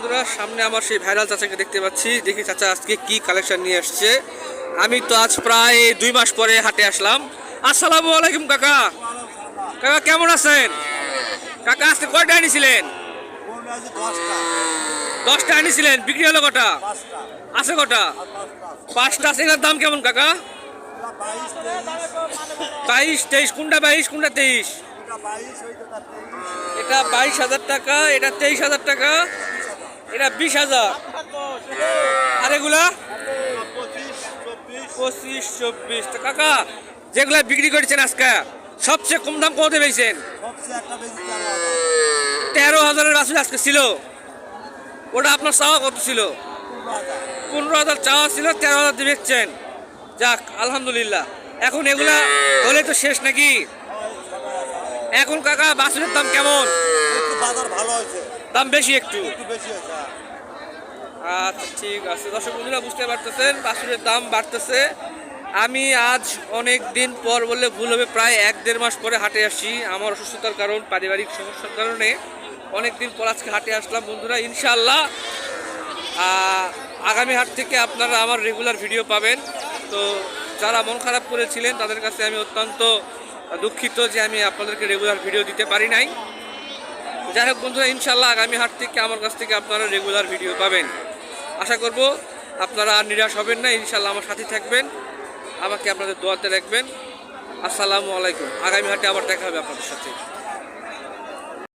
বন্ধুরা, সামনে আমার সেই ভাইরাল চাচাকে দেখতে পাচ্ছি। দেখি চাচা আজকে কি কালেকশন নিয়ে আসছে। আমি তো আজ প্রায় দুই মাস পরে হাটে আসলাম। আসসালামু আলাইকুম কাকা। কাকা, কেমন আছেন? কাকা, আজকে কয়টা আনিছিলেন? দশটা আনিছিলেন। বিক্রি হলো কটা? আছে কটা? পাঁচটা আছে। দাম কেমন কাকা? বাইশ, তেইশ। কোনটা বাইশ, কোনটা তেইশ? এটা বাইশ হাজার টাকা, এটা তেইশ হাজার টাকা। এটা বিশ হাজার। আর এগুলা? পঁচিশ, চব্বিশ। কাকা, যেগুলা বিক্রি করেছেন আজকে, সবচেয়ে কম দাম কত পেয়েছেন? তেরো হাজারের বাছুর আজকে ছিল। ওটা আপনার চাওয়া কত ছিল? পনেরো হাজার চাওয়া ছিল, তেরো হাজার দিয়ে যাক, আলহামদুলিল্লাহ। এখন এগুলা হলে তো শেষ নাকি? এখন কাকা, বাছুরের দাম কেমন? বাজার ভালো হয়েছে। দাম বেশি একটু। একটু বেশি হয়েছে আচ্ছা ঠিক আছে। দর্শক বন্ধুরা বুঝতে পারতেছেন বাছুরের দাম বাড়তেছে। আমি আজ অনেক দিন পর বললে ভুল হবে প্রায় এক দেড় মাস পরে হাটে আসি আমার অসুস্থতার কারণ পারিবারিক সমস্যার কারণে অনেক দিন পর আজকে হাটে আসলাম। বন্ধুরা ইনশাল্লাহ আগামী হাট থেকে আপনারা আমার রেগুলার ভিডিও পাবেন। তো যারা মন খারাপ করেছিলেন তাদের কাছে আমি অত্যন্ত দুঃখিত যে আমি আপনাদেরকে রেগুলার ভিডিও দিতে পারি নাই। যাই হোক বন্ধুরা ইনশাল্লাহ আগামী হাট থেকে আমার কাছ থেকে আপনারা রেগুলার ভিডিও পাবেন। আশা করব আপনারা আর নিরাশ হবেন না ইনশাল্লাহ আমার সাথে থাকবেন, আমাকে আপনাদের দোয়াতে রাখবেন। আসসালামু আলাইকুম। আগামী হাটে আবার দেখা হবে আপনাদের সাথে।